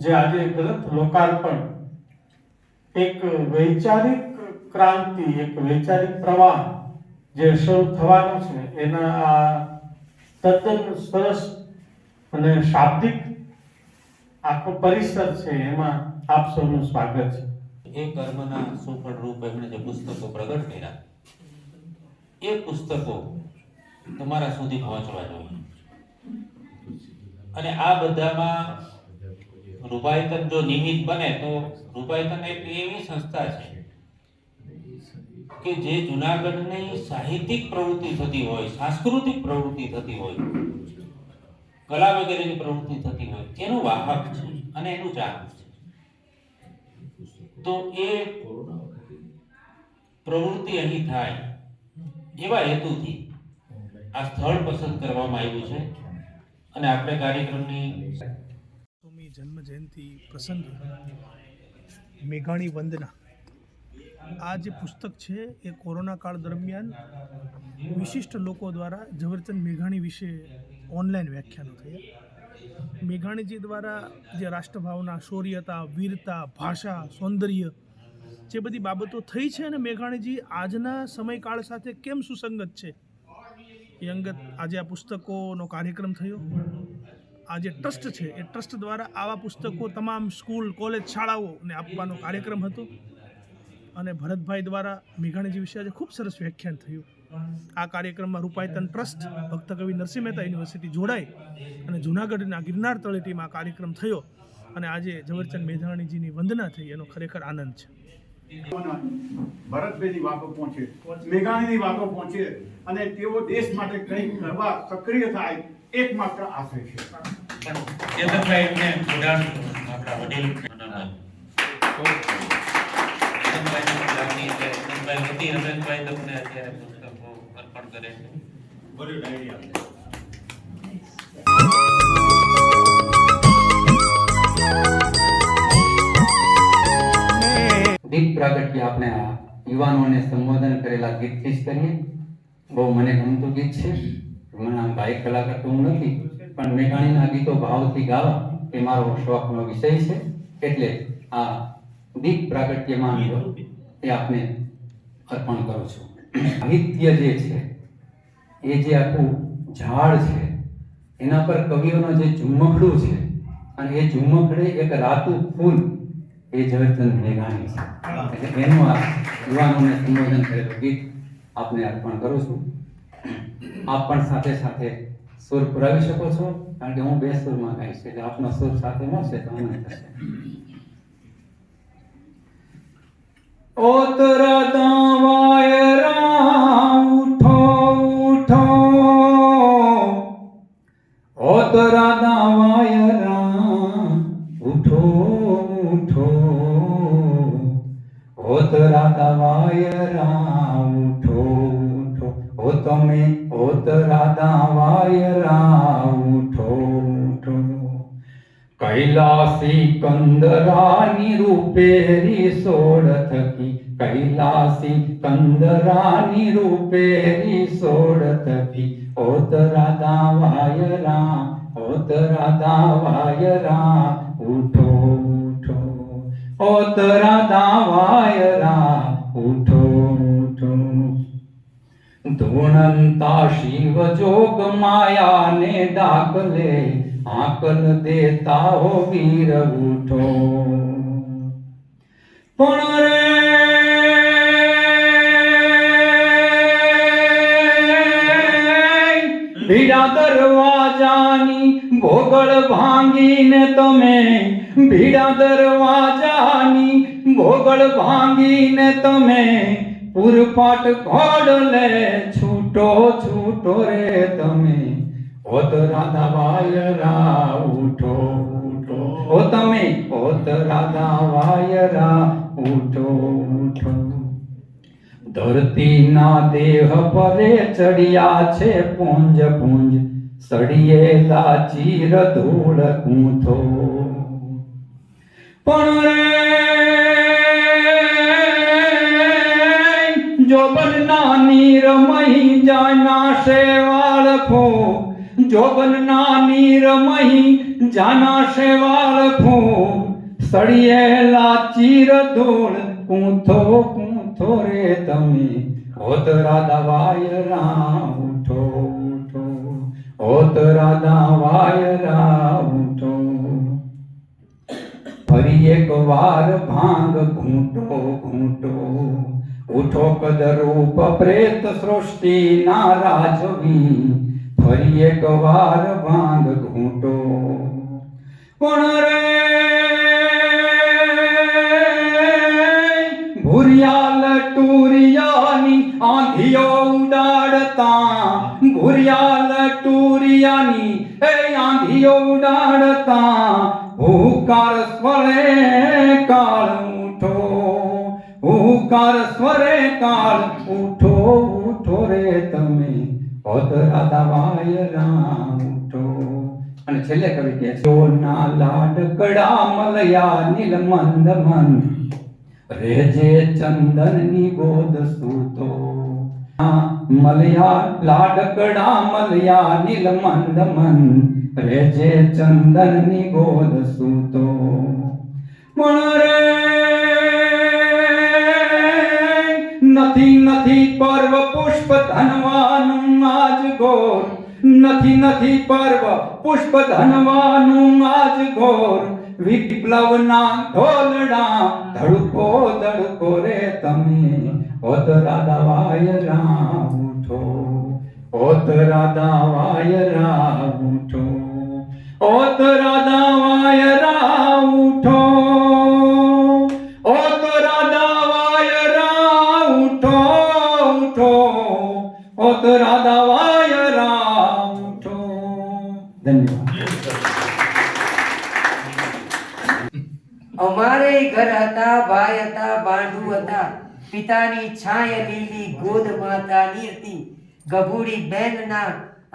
જે આજે ગ્રંથ લોકાર્પણ, એક વૈચારિક ક્રાંતિ, એક વૈચારિક પ્રવાહ જે શરૂ થવાનો છે એના આ તદ્દન સરસ અને શાબ્દિક આખો પરિસર છે, એમાં આપ સૌનું સ્વાગત છે. એ કર્મના સુફળ રૂપ એમણે જે પુસ્તકો પ્રગટ કર્યા, એ પુસ્તકો તમારા સુધી પહોંચવા જોઈએ. અને આ બધામાં રૂપાયતન જો નિમિત્ત બને તો રૂપાયતન એક એવી સંસ્થા છે કે જે જુનાગઢની સાહિત્યિક પ્રવૃત્તિ થતી હોય, સાંસ્કૃતિક પ્રવૃત્તિ થતી હોય, કલા વગેરેની પ્રવૃત્તિ થતી હોય, તેનું વાહક છે અને એનું ચાલક છે. તો એ પ્રવૃત્તિ અહીં થાય એવા હેતુથી આ સ્થળ પસંદ કરવામાં આવ્યું છે. અને આપણે કાર્યક્રમની સોમી જન્મ જયંતિ પ્રસંગે મેઘાણી વંદના. આ જે પુસ્તક છે એ કોરોના કાળ દરમિયાન વિશિષ્ટ લોકો દ્વારા ઝવેરચંદ મેઘાણી વિશે ઓનલાઈન વ્યાખ્યાનો થયા. મેઘાણીજી દ્વારા જે રાષ્ટ્રભાવના, શૌર્યતા, વીરતા, ભાષા, સૌંદર્ય જે બધી બાબતો થઈ છે અને મેઘાણીજી આજના સમયકાળ સાથે કેમ સુસંગત છે એ અંગત આજે આ પુસ્તકોનો કાર્યક્રમ થયો. આ જે ટ્રસ્ટ છે, એ ટ્રસ્ટ દ્વારા આવા પુસ્તકો તમામ સ્કૂલ, કોલેજ શાળાઓને આપવાનો કાર્યક્રમ હતો. અને ભરતભાઈ દ્વારા મેઘાણીજી વિશે આજે ખૂબ સરસ વ્યાખ્યાન થયું. આ કાર્યક્રમમાં રૂપાયતન ટ્રસ્ટ, ભક્ત કવિ નરસિંહ મહેતા યુનિવર્સિટી જોડાઈ અને જૂનાગઢના ગિરનાર તળેટીમાં આ કાર્યક્રમ થયો અને આજે ઝવેરચંદ મેઘાણીજીની વંદના થઈ, એનો ખરેખર આનંદ છે. ભરતભાઈની વાતો પહોંચે, મેઘાણીની વાતો પહોંચે અને તેઓ દેશ માટે કંઈક કરવા સક્રિય થાય, એકમાત્ર આશય છે. ચેતનભાઈ એમને આપણે આ યુવાનોને સંબોધન કરેલા ગીતથી જ કરીએ. બહુ મને ગમતું ગીત છે. મને આમ ભાઈ કલાકાર તો હું નથી. પણ મેઘાણીના ગીતો ભાવથી ગાવા એ મારો શોખનો વિષય છે. એટલે આ દીપ પ્રાગટ્યમાં એ આપને અર્પણ કરું છું. સાહિત્ય જે છે, એ જે આખું ઝાડ છે, એના પર કવિઓનો જે ઝુમ્મકડું છે, અને એ ઝુમ્મકડે એક રાતું ફૂલ એ ઝવેરચંદ મેઘાણી છે. એટલે એનું આ યુવાનોને સંબોધન કરેલું ગીત આપને અર્પણ કરું છું. આપ પણ સાથે સાથે સુર પુરાવી શકો છો, કારણ કે હું બે સુરમાં ગાઈશ એટલે આપનો સુર સાથે મળશે તો અમને થશે. ઓતરા વાય રા कंदरानी रूपेरी सोडत कैलासी कंदरानी रूपेरी सोडत की ओत राधा वायरा ओत राधा उठो उठो ओत राधा वायरा उठो उठो। धुणंता शिव जोग मायाने दाखले આકલ દેતા હો વીર ઉઠો. પણ રે ભીડા દરવાજાની ભોગળ ભાંગીને તમે, ભીડા દરવાજાની ભોગળ ભાંગીને તમે પૂરપાટ ઘોડલે છૂટો છૂટો રે તમે. ઓત રાધા વાયરા ઉઠો ઉઠો. ઓ તમે ઓત રાધા વાયરા ઉઠો ઉઠો. ધરતીના દેહ પરે ચડિયા છે પુંજ પુંજ. સડીએ ચીર ધૂળ ગૂંથો પણ રે જોબન નાની રમઈ જાના શેવાળ ફો જોબન નાની રમઈ જાના શેવાળ ફૂલ સળિયેલા ચીર ધૂળ કૂંથો કૂંથો રે તમે. હોત રાધા વાય રામ ઉઠો ઉઠો હોત રાધા વાય રામ ઉઠો ફરી એક વાર ભાંગ ઘૂંટો ઘૂંટો, ઉઠો કદરૂપ પ્રેત સૃષ્ટિ ના રાજવી. ફરી એક વાર ભાંગ ઘૂંટો. પણ રે? ભૂરિયાલ ટુરિયાની આંધીઓ ઉડાડતા. ભૂરિયાલ ટુરિયાની એ આંધીઓ ઉડાડતા. હુકાર સ્વરે કાળ ઉઠો હુકાર સ્વરે કાળ ઉઠો ઉઠો રે તમે. પદ રાધાવાય રામ ઉઠો અને છેલ્લે કવિ કે છે ના લાડકડા મલયા નીલ મંદ મન રેજે ચંદનની ગોદ સૂતો. મલયા લાડકડા મલયા નીલ મંદ મન રેજે ચંદનની ગોદ સૂતો. પણ રે પુષ્પ આજ ઘોર નથી નથી પર્વ પુષ્પ આજ ઘોર વિપ્લવના ઢોલડા ધડકો ધડકો રે તમે. ઓત રાધાવાય રામ ઉઠો ઓત રાધાવાય રામ ઉઠો ઓત રાધાવાય રામ ઉઠો ઓત રાધાવાય રામ છો. ધન્યવાદ. અમારે ઘર હતા, ભાઈ હતા, બાંધુ હતા. પિતાની છાય લીલી ગોદ માતાની હતી. ગભુડી બેનના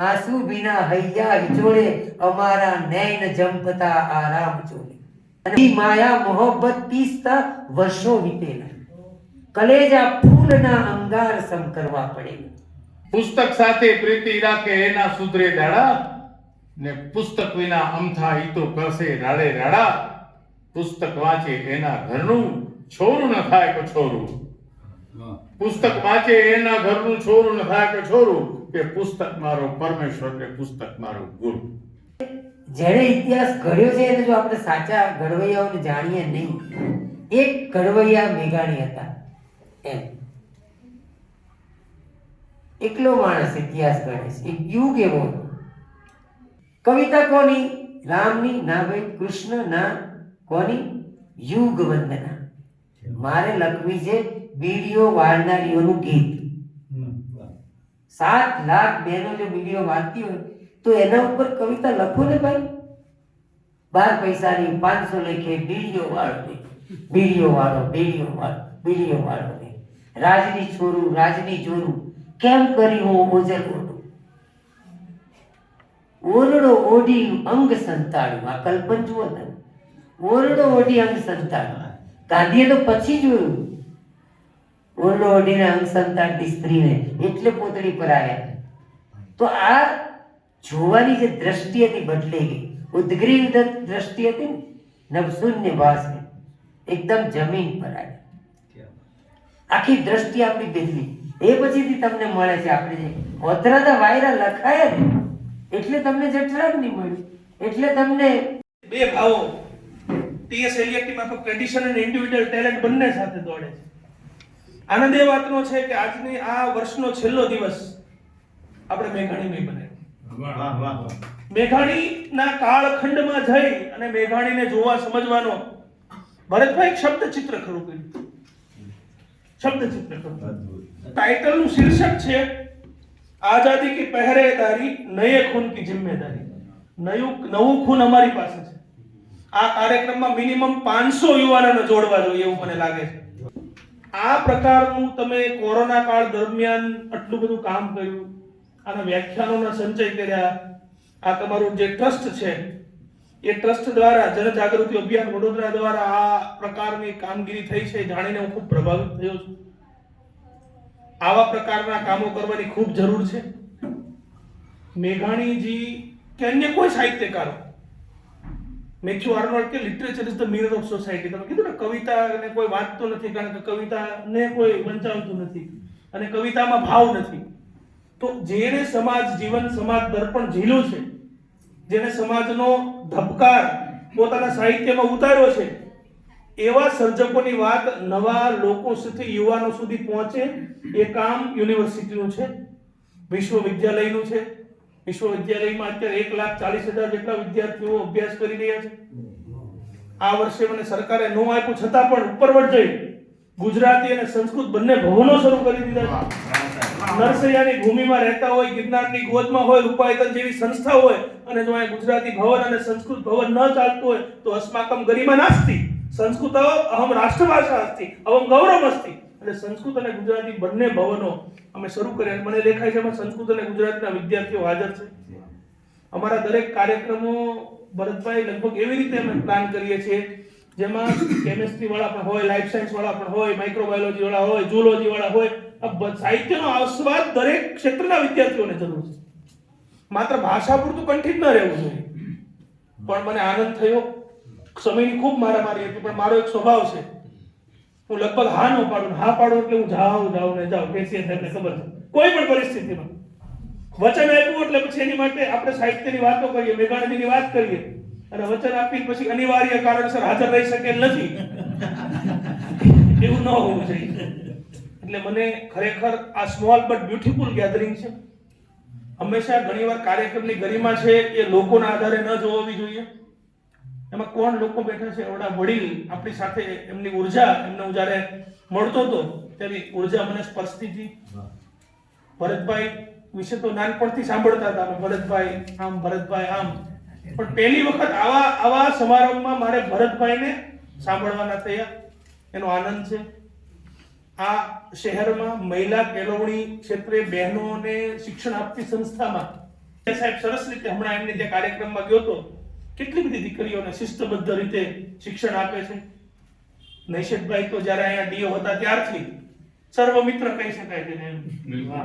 આંસુ ભીના હૈયા વિચોળે અમારા નૈન જંપતા આરામ જોડે અને માયા મોહબ્બત પીસતા વર્ષો વીતેલા. કલેજા ફૂલના અંગાર સમ કરવા પડેલા. પુસ્તક સાથે પ્રીતિ રાખે એના સુધરે દાડા ને પુસ્તક વિના અમથા હિતો કરશે રાડે રાડા. પુસ્તક વાંચે એના ઘરનું છોરું ન થાય કે છોરું. પુસ્તક વાંચે એના ઘરનું છોરું ન થાય કે છોરું. કે પુસ્તક મારો પરમેશ્વર કે પુસ્તક મારો ગુરુ. જેણે ઇતિહાસ ઘડ્યો છે એને જો આપણે સાચા ઘડવૈયાઓને જાણીએ નહીં, એક ઘડવૈયા મેઘાણી હતા. એમ. એકલો માણસ ઇતિહાસ ગણે છે. એક યુગ એવો. કવિતા કોની? રામની ના ભાઈ કૃષ્ણ ના કોની? યુગ વંદના મારે લખવી છે બીડીઓ વાળનારીઓનું ગીત. સાત લાખ બહેનો જો બીડીઓ વાંચતી હોય તો એના ઉપર કવિતા લખો ને ભાઈ. બાર પૈસાની પાંચસો લેખે બીડીઓ વાળો ને બીડીઓ વાળો બીડીઓ વાળો બીડીઓ વાળો ને રાજની છોરું રાજની જોરું. કેમ કરી હું ઓજલ ઓઢું ઓરડો ઓઢી અંગ સંતાડું આ કલ્પન જુઓ તમે. ઓરડો ઓઢી અંગ સંતાડું ગાંધીએ તો પછી જોયું. ઓરડો ઓઢીને અંગ સંતાડતી સ્ત્રીને એટલે પોતળી પર આવ્યા. તો આ જોવાની જે દ્રષ્ટિ હતી બદલી ગઈ. ઉદ્ગ્રીવ દ્રષ્ટિ હતી ને નવશૂન્ય વાસ એકદમ જમીન પર આવી. આખી દ્રષ્ટિ આપણી બદલી. એ પછીથી તમને મળે છે આપણે જે ઓતરાદા વાયરા લખાય ને એટલે તમને જઠરાગ નહીં મળ્યું એટલે તમને બે ભાવો. ટીએસ એલિયટની માફક ટ્રેડિશન અને ઇન્ડિવિડ્યુઅલ ટેલેન્ટ બંને સાથે દોડે છે. આનંદ એ વાતનો છે કે આજની આ વર્ષનો છેલ્લો દિવસ આપણે મેઘાણીનો બને વાહ વાહ વાહ. મેઘાણીના કાળખંડમાં જઈ અને મેઘાણીને જોવા સમજવાનો ભરતભાઈ એક શબ્દ ચિત્ર ખરું કર્યું. શબ્દ ચિત્ર ખરું ટાઇટલનું શીર્ષક છે આઝાદી કી પહેરેદારી નયે ખૂન કી જિમ્મેદારી. નયું નવું ખૂન અમારી પાસે છે. આ કાર્યક્રમમાં મિનિમમ પાંચસો યુવાનોને જોડવા જોઈએ એવું મને લાગે છે. આ પ્રકારનું તમે કોરોના કાળ દરમિયાન આટલું બધું કામ કર્યું આના વ્યાખ્યાનોના સંચય કર્યા આ તમારું જે ટ્રસ્ટ છે એ ટ્રસ્ટ દ્વારા, જનજાગૃતિ અભિયાન વડોદરા દ્વારા આ પ્રકારની કામગીરી થઈ છે જાણીને હું ખૂબ પ્રભાવિત થયો છું. આવા પ્રકારના કામો કરવાની ખૂબ જરૂર છે. મેઘાણીજી કે અન્ય કોઈ સાહિત્યકારો? મેથ્યુ આર્નોલ્ડ, કે literature is the mirror of society? તમે કીધું ને, કવિતાને કોઈ વાંચતો નથી, કારણ કે કવિતાને કોઈ વંચાવતું નથી અને કવિતામાં ભાવ નથી. તો જેને સમાજ, જીવન, સમાજ દર્પણ ઝીલું છે જેને સમાજનો ધબકાર પોતાના સાહિત્યમાં ઉતાર્યો છે. એવા સર્જકોની વાત નવા લોકો સુધી, યુવાનો સુધી પહોંચે એ કામ યુનિવર્સિટીનું છે, વિશ્વવિદ્યાલયનું છે. વિશ્વવિદ્યાલયમાં અત્યારે એક લાખ ચાલીસ હજાર જેટલા વિદ્યાર્થીઓ અભ્યાસ કરી રહ્યા છે. આ વર્ષે મને સરકારે નો આપ્યું, છતાં પણ ઉપરવટ જઈ ગુજરાતી અને સંસ્કૃત બંને ભવનો શરૂ કરી દીધા છે. નરસૈયાની ભૂમિમાં રહેતા હોય, ગિરનારની ગોદમાં હોય, રૂપાયતન જેવી સંસ્થા હોય, અને જો અહીંયા ગુજરાતી ભવન અને સંસ્કૃત ભવન ન ચાલતું હોય, તો અસ્માકમ ગરિમા નાસ્તી. સંસ્કૃત અહમ રાષ્ટ્રભાષા અસ્તિ, અહમ ગૌરવ અસ્તિ. એટલે સંસ્કૃત અને ગુજરાતી બંને ભવનો અમે શરૂ કર્યા. મને દેખાય છે એમાં સંસ્કૃત અને ગુજરાતીના વિદ્યાર્થીઓ હાજર છે. અમારા દરેક કાર્યક્રમો ભરતભાઈ લગભગ એવી રીતે અમે પ્લાન કરીએ છીએ, જેમાં કેમેસ્ટ્રી વાળા પણ હોય લાઈફ સાયન્સ વાળા પણ હોય માઇક્રોબાયોલોજી વાળા હોય ઝૂલોજી વાળા હોય સાહિત્યનો આસ્વાદ દરેક ક્ષેત્રના વિદ્યાર્થીઓને જરૂર છે. માત્ર ભાષા પૂરતું કંઠિત ન રહેવું જોઈએ. પણ મને આનંદ થયો. સમયની ખૂબ મારામારી હતી, પણ મારો એક સ્વભાવ છે. હું લગભગ હા ન પાડું હા પાડું એટલે હું જાઉં જાઉં ને જાઉં કેસીએ સાહેબને ખબર છે. કોઈ પણ પરિસ્થિતિમાં. વચન આપ્યું એટલે પછી એની માટે આપણે સાહિત્યની વાતો કરીએ મેઘાણીની વાત કરીએ. અને વચન આપી પછી અનિવાર્ય કારણસર હાજર રહી શકે નથી. એવું ન હોવું જોઈએ. એટલે મને ખરેખર આ સ્મોલ બટ બ્યુટીફુલ ગેધરિંગ છે. હંમેશા ઘણીવાર કાર્યક્રમની ગરિમા છે એ લોકોના આધારે ન જોવી જોઈએ. એમાં કોણ લોકો બેઠા છે? એવડા વડીલ આપણી સાથે એમની ઊર્જા એમને હું જ્યારે મળતો હતો ત્યારે ઊર્જા મને સ્પર્શતી હતી. ભરતભાઈ વિશે તો નાનપણથી સાંભળતા હતા અમે ભરતભાઈ આમ ભરતભાઈ આમ. પણ પહેલી વખત આવા આવા સમારંભમાં મારે ભરતભાઈને સાંભળવાના થયા. એનો આનંદ છે. આ શહેરમાં મહિલા કેળવણી ક્ષેત્રે બહેનોને શિક્ષણ આપતી સંસ્થામાં સાહેબ સરસ રીતે હમણાં એમને જે કાર્યક્રમમાં ગયો હતો કેટલી બધી દીકરીઓને શિસ્તબદ્ધ રીતે શિક્ષણ આપે છે? નૈશદભાઈ તો જ્યારે અહીંયા ડીઓ હતા ત્યારથી સર્વ મિત્ર કહી શકાય તેને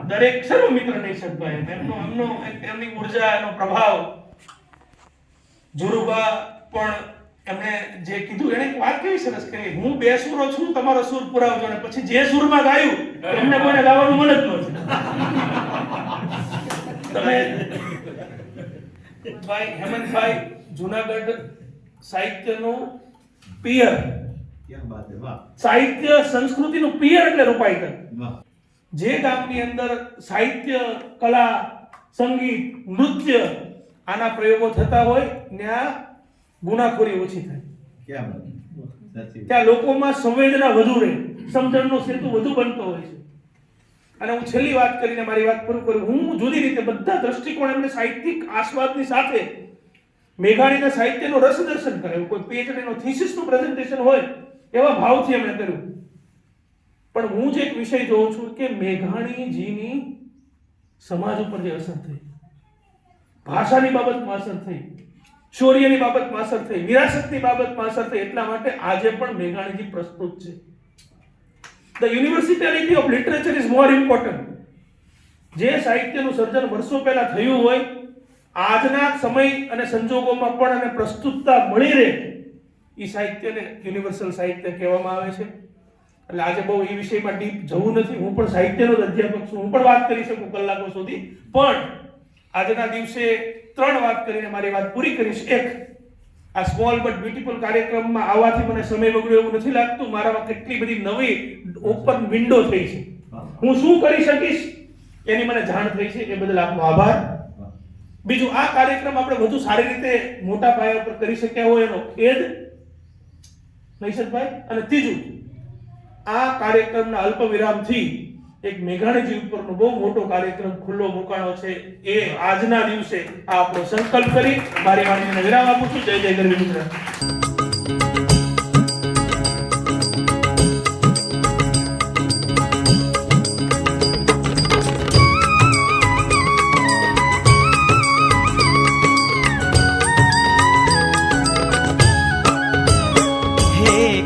દરેક સર્વ મિત્ર નૈશદભાઈ એમનો એમનો એમની ઊર્જા એનો પ્રભાવ. જુરુબા પણ એમણે જે કીધું એને એક વાત કેવી સરસ કરી. હું બે સુરો છું તમારો સુર પુરાવજો અને પછી જે સુરમાં ગાયું એમને કોઈને ગાવાનું મન જ નહોતું તમે ભાઈ હેમંતભાઈ જુનાગઢ સાહિત્યનું પિયર. સાહિત્ય સંસ્કૃતિનું પિયર એટલે રૂપાઈકર જે ગામની અંદર સાહિત્ય કલા સંગીત નૃત્ય આના પ્રયોગો થતા હોય ત્યાં ગુનાખોરી ઓછી થાય. ત્યાં લોકોમાં સંવેદના વધુ રહે. સમજણનો સેતુ વધુ બનતો હોય છે. અને હું છેલ્લી વાત કરીને મારી વાત પૂરું કરું. હું જુદી રીતે બધા દ્રષ્ટિકોણ એમને સાહિત્યિક આસ્વાદની સાથે મેઘાણીના સાહિત્યનો રસ દર્શન કરાયું કોઈ PhD નો thesis નું પ્રેઝન્ટેશન હોય એવા ભાવથી એમણે કર્યું. પણ હું જે એક વિષય જોઉં છું કે મેઘાણીજીની સમાજ ઉપર જે અસર થઈ ભાષાની બાબતમાં અસર થઈ શૌર્યની બાબતમાં અસર થઈ વિરાસતની બાબતમાં અસર થઈ, એટલા માટે આજે પણ મેઘાણીજી પ્રસ્તુત છે. The universality of literature is more important જે સાહિત્યનું સર્જન વર્ષો પહેલા થયું હોય, આજના સમય અને સંજોગોમાં પણ અને પ્રસ્તુતતા મળી રહે, એ સાહિત્યને યુનિવર્સલ સાહિત્ય કહેવામાં આવે છે. એટલે આજે બહુ એ વિષયમાં ડીપ જવું નથી. હું પણ સાહિત્યનો જ અધ્યાપક છું. હું પણ વાત કરી શકું કલાકો સુધી. પણ આજના દિવસે ત્રણ વાત કરીને મારી વાત પૂરી કરીશ. એક, આ સ્મોલ બટ બ્યુટીફુલ કાર્યક્રમમાં આવવાથી મને સમય બગડ્યો એવું નથી લાગતું. મારામાં કેટલી બધી નવી ઓપન વિન્ડો થઈ છે. હું શું કરી શકીશ? એની મને જાણ થઈ છે. એ બદલ આપનો આભાર. બીજું, આ કાર્યક્રમ આપણે વધુ સારી રીતે મોટા પાયા ઉપર કરી શક્યા હોય એનો ખેદ નૈશદભાઈ અને ત્રીજું, આ કાર્યક્રમના અલ્પ વિરામથી એક મેઘાણીજી ઉપરનો બહુ મોટો કાર્યક્રમ ખુલ્લો મુકાણો છે. એ આજના દિવસે આ આપણો સંકલ્પ કરી મારી વાણીને વિરામ આપું છું. જય જય ગરવી ગુજરાત. હે